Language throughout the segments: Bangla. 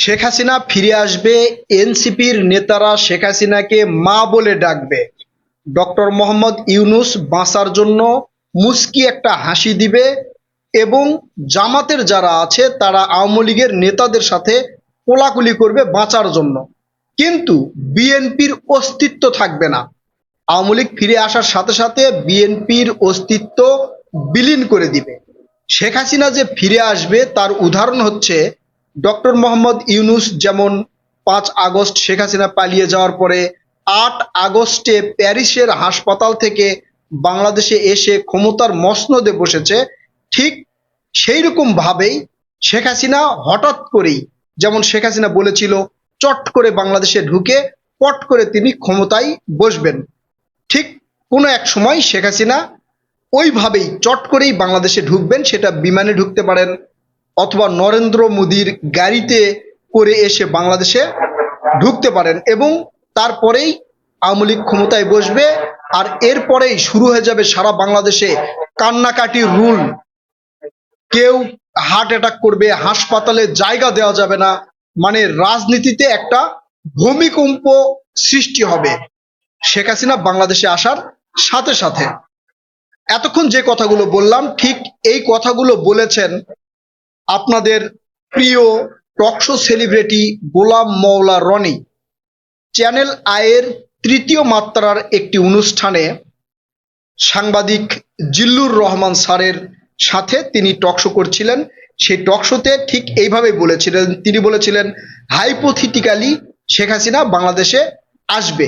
শেখ হাসিনা ফিরে আসবে, এনসিপির নেতারা শেখ হাসিনাকে মা বলে ডাকবে। ডক্টর মোহাম্মদ ইউনুস বাঁচার জন্য মুস্কি একটা হাসি দিবে এবং জামাতের যারা আছে, তারা আওয়ামী লীগের নেতাদের সাথে কোলাকুলি করবে বাঁচার জন্য। কিন্তু বিএনপির অস্তিত্ব থাকবে না। আওয়ামী লীগ ফিরে আসার সাথে সাথে বিএনপির অস্তিত্ব বিলীন করে দিবে। শেখ হাসিনা যে ফিরে আসবে, তার উদাহরণ হচ্ছে ডক্টর মোহাম্মদ ইউনুস যেমন পাঁচ আগস্ট শেখ হাসিনা পালিয়ে যাওয়ার পরে আট আগস্টে প্যারিসের হাসপাতাল থেকে বাংলাদেশে এসে ক্ষমতার মসনদে বসেছে, ঠিক সেই রকম ভাবেই শেখ হাসিনা হঠাৎ করেই, যেমন শেখ হাসিনা বলেছিল, চট করে বাংলাদেশে ঢুকে পট করে তিনি ক্ষমতায় বসবেন। ঠিক কোনো এক সময় শেখ হাসিনা ওইভাবেই চট করেই বাংলাদেশে ঢুকবেন, সেটা বিমানে ঢুকতে পারেন অথবা নরেন্দ্র মোদীর গাড়িতে করে এসে বাংলাদেশে ঢুকতে পারেন এবং তারপরেই আওয়ামী লীগ ক্ষমতায় বসবে আর এরপরেই শুরু হয়ে যাবে সারা বাংলাদেশে কান্নাকাটি রুল। কেউ হার্ট অ্যাটাক করবে, হাসপাতালে জায়গা দেওয়া যাবে না মানে রাজনীতিতে একটা ভূমিকম্প সৃষ্টি হবে। শেখ হাসিনা বাংলাদেশে আসার সাথে সাথে। এতক্ষণ যে কথাগুলো বললাম, ঠিক এই কথাগুলো বলেছেন আপনাদের প্রিয় টকশো সেলিব্রিটি গোলাম মৌলা রনি চ্যানেল আয়ের তৃতীয় মাত্রার একটি অনুষ্ঠানে সাংবাদিক জিল্লুর রহমান স্যারের সাথে তিনি টকশো করছিলেন। সেই টকশোতে ঠিক এইভাবে বলেছিলেন, তিনি বলেছিলেন হাইপোথিটিক্যালি শেখ হাসিনা বাংলাদেশে আসবে।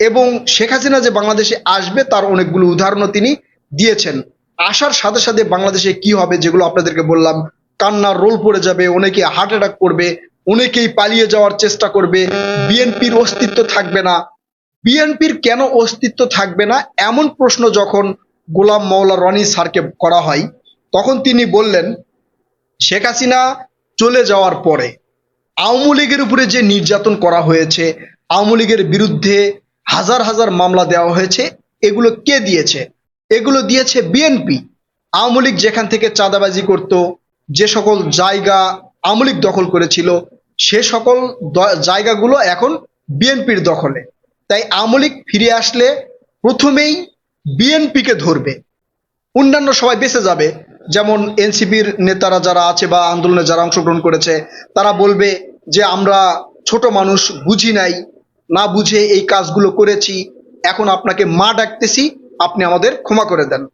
এবং শেখ হাসিনা যে বাংলাদেশে আসবে তার অনেকগুলো উদাহরণও তিনি দিয়েছেন। আসার সাথে সাথে বাংলাদেশে কি হবে যেগুলো আপনাদেরকে বললাম কান্নার রোল পড়ে যাবে, অনেকে হার্ট অ্যাটাক করবে, অনেকেই পালিয়ে যাওয়ার চেষ্টা করবে বিএনপির অস্তিত্ব থাকবে না। বিএনপির কেন অস্তিত্ব থাকবে না? এমন প্রশ্ন যখন গোলাম মৌলা রনি স্যারকে করা হয়, তখন তিনি বললেন, শেখ হাসিনা চলে যাওয়ার পরে আওয়ামী লীগের উপরে যে নির্যাতন করা হয়েছে, আওয়ামী লীগের বিরুদ্ধে হাজার হাজার মামলা দেওয়া হয়েছে, এগুলো কে দিয়েছে? এগুলো দিয়েছে বিএনপি আওয়ামী লীগ যেখান থেকে চাঁদাবাজি করত যে সকল জায়গা আওয়ামী লীগ দখল করেছিল, সে সকল জায়গাগুলো এখন বিএনপির দখলে। তাই আওয়ামী লীগ ফিরে আসলে প্রথমেই বিএনপিকে ধরবে। অন্যান্য সবাই বেঁচে যাবে। যেমন এনসিপির নেতারা যারা আছে বা আন্দোলনে যারা অংশগ্রহণ করেছে, তারা বলবে যে, আমরা ছোট মানুষ, বুঝি নাই। না বুঝে এই কাজগুলো করেছি। এখন আপনাকে মা ডাকতেছি, আপনি আমাদের ক্ষমা করে দেন।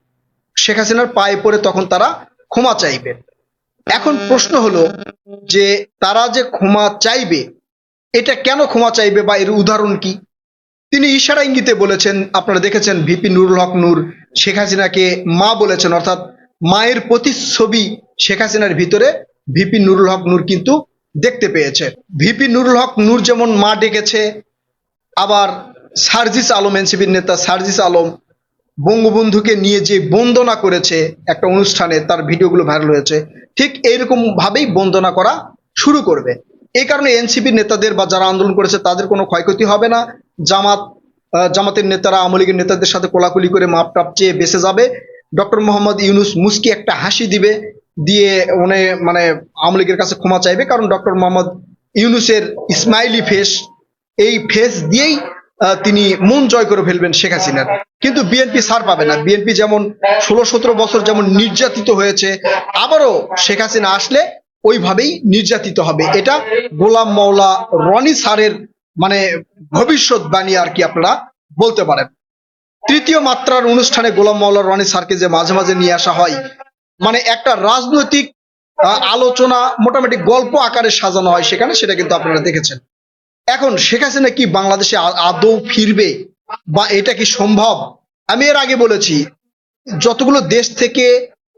শেখ হাসিনার পায়ে পড়ে তখন তারা ক্ষমা চাইবে। এখন প্রশ্ন হলো যে তারা যে ক্ষমা চাইবে, এটা কেন ক্ষমা চাইবে বা এর উদাহরণ কি? তিনি ইশারা ইঙ্গিতে বলেছেন, আপনারা দেখেছেন ভিপি নুরুল হক নূর, শেখ হাসিনাকে মা বলেছেন, অর্থাৎ মায়ের প্রতিচ্ছবি শেখ হাসিনার ভিতরে ভিপি নুরুল হক নূর কিন্তু দেখতে পেয়েছে। ভিপি নুরুল হক নূর যেমন মা ডেকেছে, আবার সার্জিস আলম, এনসিপির নেতা সার্জিস আলম বঙ্গবন্ধুকে নিয়ে যে বন্দনা করেছে একটা অনুষ্ঠানে, তার ভিডিওগুলো ভাইরাল হয়েছে, ঠিক এইরকম ভাবেই বন্দনা করা শুরু করবে। এই কারণে এনসিপির নেতাদের বা যারা আন্দোলন করেছে, তাদের কোনো ক্ষয়ক্ষতি হবে না। জামাত জামাতের নেতারা, আওয়ামী লীগের নেতাদের সাথে কোলাকুলি করে মাপ টাপ চেয়ে বেঁচে যাবে। ডক্টর মোহাম্মদ ইউনুস মুস্কি একটা হাসি দিবে, দিয়ে উনি মানে আওয়ামী লীগের কাছে ক্ষমা চাইবে, কারণ ডক্টর মোহাম্মদ ইউনুসের স্মাইলি ফেস এই ফেস দিয়েই তিনি মন জয় করে ফেলবেন শেখ হাসিনার কিন্তু বিএনপি ছাড় পাবে না। বিএনপি যেমন ষোলো সতেরো বছর যেমন নির্যাতিত হয়েছে, আবারও শেখ হাসিনা আসলে ওইভাবেই নির্যাতিত হবে। এটা গোলাম মৌলা রনি স্যারের মানে ভবিষ্যৎবাণী আর কি আপনারা বলতে পারেন। তৃতীয় মাত্রার অনুষ্ঠানে গোলাম মৌলা রনি স্যারকে যে মাঝে মাঝে নিয়ে আসা হয় মানে একটা রাজনৈতিক আলোচনা, মোটামুটি গল্প আকারে সাজানো হয় সেখানে, সেটা কিন্তু আপনারা দেখেছেন। এখন শেখ হাসিনা কি বাংলাদেশে আদৌ ফিরবে বা এটা কি সম্ভব? আমি এর আগে বলেছি, যতগুলো দেশ থেকে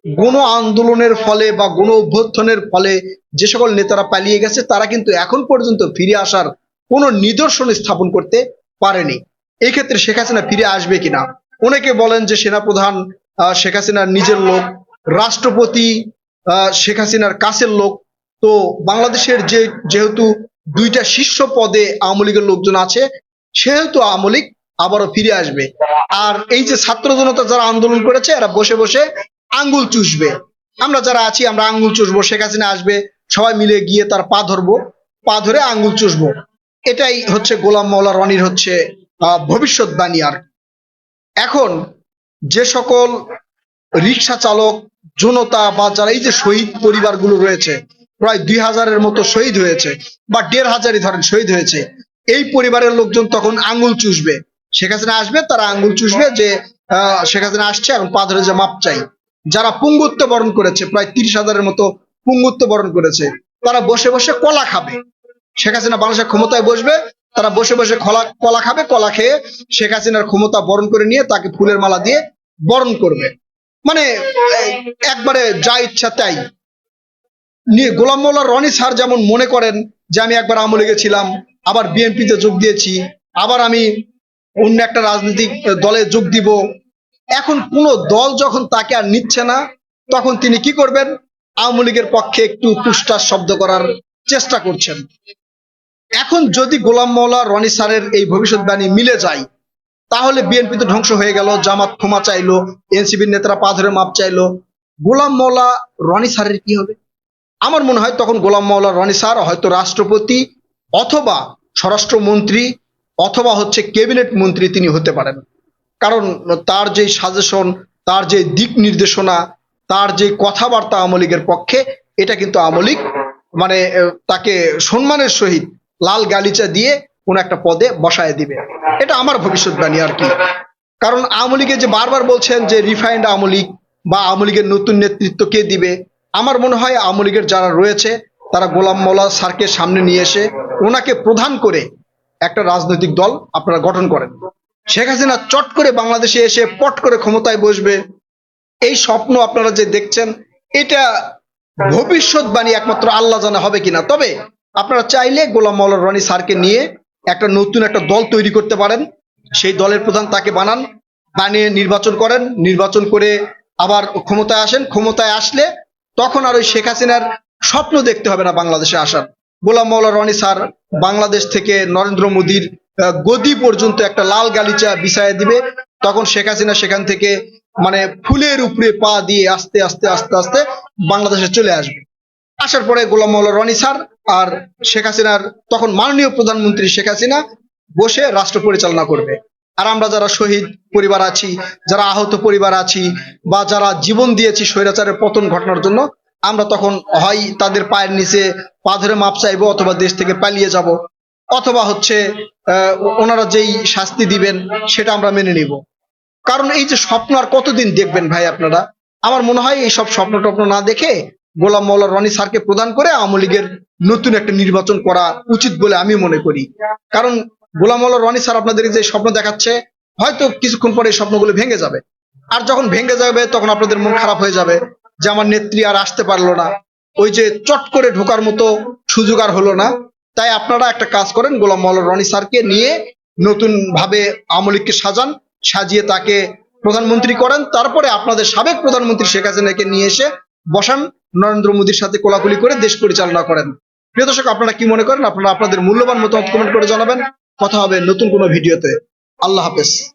গণ আন্দোলনের ফলে বা গণ অভ্যর্থনের ফলে যে সকল নেতারা পালিয়ে গেছে, তারা কিন্তু এখন পর্যন্ত ফিরে আসার কোনো নিদর্শন স্থাপন করতে পারেনি। এই ক্ষেত্রে শেখ হাসিনা ফিরে আসবে কিনা? অনেকে বলেন যে সেনাপ্রধান শেখ হাসিনার নিজের লোক, রাষ্ট্রপতি শেখ হাসিনার কাছের লোক। তো বাংলাদেশের যে, যেহেতু দুইটা শীর্ষ পদে আওয়ামী লীগের লোকজন আছে, সেহেতু আওয়ামী লীগ আবারও ফিরে আসবে। আর এই যে ছাত্র জনতা যারা আন্দোলন করেছে, এরা বসে বসে আঙ্গুল চুষবে। আমরা যারা আছি, আমরা আঙ্গুল চুষবো, শেখ হাসিনা আসবে, সবাই মিলে গিয়ে তার পা ধরবো, পা ধরে আঙ্গুল চুষবো। এটাই হচ্ছে গোলাম মাওলা রনির হচ্ছে ভবিষ্যৎবাণী আর এখন যে সকল রিক্সা চালক, জনতা বা যারা এই যে শহীদ পরিবারগুলো রয়েছে প্রায় দুই হাজারের মতো শহীদ হয়েছে বা দেড় হাজারই ধরেন শহীদ হয়েছে। এই পরিবারের লোকজন তখন আঙ্গুল চুষবে। শেখ হাসিনা আসবে, তারা আঙ্গুল চুষবে যে শেখ হাসিনা আসছে এখন পা ধরে যে মাপ চাই। যারা পুঙ্গুত্ব বরণ করেছে, প্রায় তিরিশ হাজারের মতো পুঙ্গুত্ব বরণ করেছে, তারা বসে বসে কলা খাবে। শেখ হাসিনা বাংলাদেশের ক্ষমতায় বসবে, তারা বসে বসে কলা কলা খাবে, কলা খেয়ে শেখ হাসিনার ক্ষমতা বরণ করে নিয়ে তাকে ফুলের মালা দিয়ে বরণ করবে। মানে একবারে যা ইচ্ছা তাই। গোলাম মোল্লা রনি স্যার যেমন মনে করেন যে আমি একবার আওয়ামী লীগে ছিলাম আবার বিএনপিতে যোগ দিয়েছি, আবার আমি অন্য একটা রাজনৈতিক দলে যোগ দিব। এখন কোন দল যখন তাকে আর নিচ্ছে না, তখন তিনি কি করবেন? আওয়ামী লীগের পক্ষে একটু তুষ্টার শব্দ করার চেষ্টা করছেন। এখন যদি গোলাম মৌলা রনি স্যারের এই ভবিষ্যৎবাণী মিলে যায়, তাহলে বিএনপি তো ধ্বংস হয়ে গেল, জামাত ক্ষমা চাইলো, এনসিপির নেতারা পা ধরে মাপ চাইলো। গোলাম মৌলা রনি স্যারের কি হবে? আমার মনে হয় তখন গোলাম মাওলা রনি স্যার, হয়তো রাষ্ট্রপতি অথবা স্বরাষ্ট্রমন্ত্রী অথবা হচ্ছে ক্যাবিনেট মন্ত্রী তিনি হতে পারেন। কারণ তার যে সাজেশন তার যে দিক নির্দেশনা, তার যে কথাবার্তা আওয়ামী লীগের পক্ষে, এটা কিন্তু আওয়ামী লীগ মানে তাকে সম্মানের সহিত লাল গালিচা দিয়ে কোন একটা পদে বসায় দিবে। এটা আমার ভবিষ্যৎবাণী আর কি। কারণ আওয়ামী যে বারবার বলছেন যে রিফাইন্ড আওয়ামী বা আওয়ামী নতুন নেতৃত্ব কে দিবে আমার মনে হয় আওয়ামী লীগের যারা রয়েছে, তারা গোলাম মোল্লা স্যারকে সামনে নিয়ে এসে ওনাকে প্রধান করে একটা রাজনৈতিক দল আপনারা গঠন করেন। শেখ হাসিনা চট করে বাংলাদেশে এসে পট করে ক্ষমতায় বসবে। এই স্বপ্ন আপনারা যে দেখছেন, এটা ভবিষ্যৎবাণী একমাত্র আল্লাহ জানা হবে কিনা। তবে আপনারা চাইলে গোলাম মাওলা রনি স্যারকে নিয়ে একটা নতুন একটা দল তৈরি করতে পারেন। সেই দলের প্রধান তাকে বানান, বানিয়ে নির্বাচন করেন। নির্বাচন করে আবার ক্ষমতায় আসেন। ক্ষমতায় আসলে তখন আর ওই শেখ হাসিনার স্বপ্ন দেখতে হবে না বাংলাদেশে আসার। গোলাম মাওলা রনি স্যার বাংলাদেশ থেকে নরেন্দ্র মোদীর গদি পর্যন্ত একটা লাল গালিচা বিছায় দিবে। তখন শেখ হাসিনা সেখান থেকে মানে ফুলের উপরে পা দিয়ে আস্তে আস্তে আস্তে আস্তে বাংলাদেশে চলে আসবে। আসার পরে গোলাম মাওলা রনি স্যার আর শেখ হাসিনার তখন মাননীয় প্রধানমন্ত্রী শেখ হাসিনা বসে রাষ্ট্র পরিচালনা করবে। আর আমরা যারা শহীদ পরিবার আছি, যারা আহত পরিবার আছি বা যারা জীবন দিয়েছি স্বৈরাচারের পতন ঘটনার জন্য, আমরা তখন হয় তাদের পায়ের নিচে পা ধরে মাপ চাইব অথবা দেশ থেকে পালিয়ে যাব। অথবা হচ্ছে ওনারা যেই শাস্তি দিবেন সেটা আমরা মেনে নিব। কারণ এই যে স্বপ্ন আর কতদিন দেখবেন ভাই আপনারা? আমার মনে হয় এই সব স্বপ্ন টপ্ন না দেখে গোলাম মৌলা রনি স্যারকে প্রদান করে আওয়ামী লীগের নতুন একটা নির্বাচন করা উচিত বলে আমি মনে করি। কারণ গোলাম মৌলা রনি স্যার আপনাদের যে স্বপ্ন দেখাচ্ছে, হয়তো কিছুক্ষণ পরে এই স্বপ্নগুলো ভেঙে যাবে। আর যখন ভেঙে যাবে, তখন আপনাদের মন খারাপ হয়ে যাবে যে আমার নেত্রী আর আসতে পারল না। ওই যে চট করে ঢোকার মতো সুযোগ আর হলো না। তাই আপনারা একটা কাজ করেন, গোলাম মৌলা রনি স্যারকে নিয়ে নতুন ভাবে আওয়ামী লীগকে সাজান, সাজিয়ে তাকে প্রধানমন্ত্রী করেন। তারপরে আপনাদের সাবেক প্রধানমন্ত্রী শেখ হাসিনাকে নিয়ে এসে বসান, নরেন্দ্র মোদীর সাথে কোলাকুলি করে দেশ পরিচালনা করেন। প্রিয় দর্শক, আপনারা কি মনে করেন? আপনারা আপনাদের মূল্যবান মতামত কমেন্ট করে জানাবেন। কথা হবে নতুন কোনো ভিডিওতে। আল্লাহ হাফেজ।